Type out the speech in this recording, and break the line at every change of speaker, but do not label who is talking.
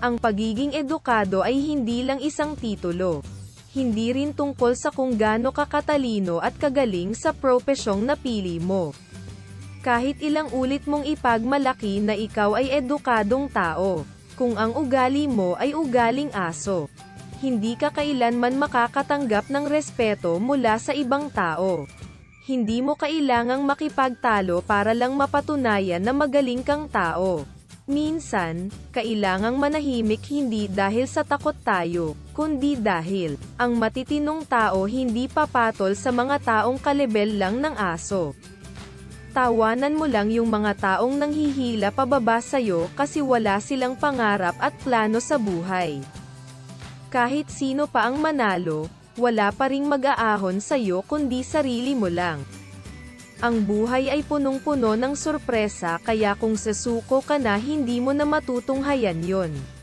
Ang pagiging edukado ay hindi lang isang titulo. Hindi rin tungkol sa kung gaano kakatalino at kagaling sa propesyong napili mo. Kahit ilang ulit mong ipagmalaki na ikaw ay edukadong tao, kung ang ugali mo ay ugaling aso, hindi ka kailanman makakatanggap ng respeto mula sa ibang tao. Hindi mo kailangang makipagtalo para lang mapatunayan na magaling kang tao. Minsan, kailangang manahimik hindi dahil sa takot tayo, kundi dahil, ang matitinong tao hindi papatol sa mga taong kalebel lang ng aso. Tawanan mo lang yung mga taong nanghihila pababa sa'yo kasi wala silang pangarap at plano sa buhay. Kahit sino pa ang manalo, wala pa ring mag-aahon sa'yo kundi sarili mo lang. Ang buhay ay punong-puno ng sorpresa kaya kung sasuko ka na hindi mo na matutunghayan yon.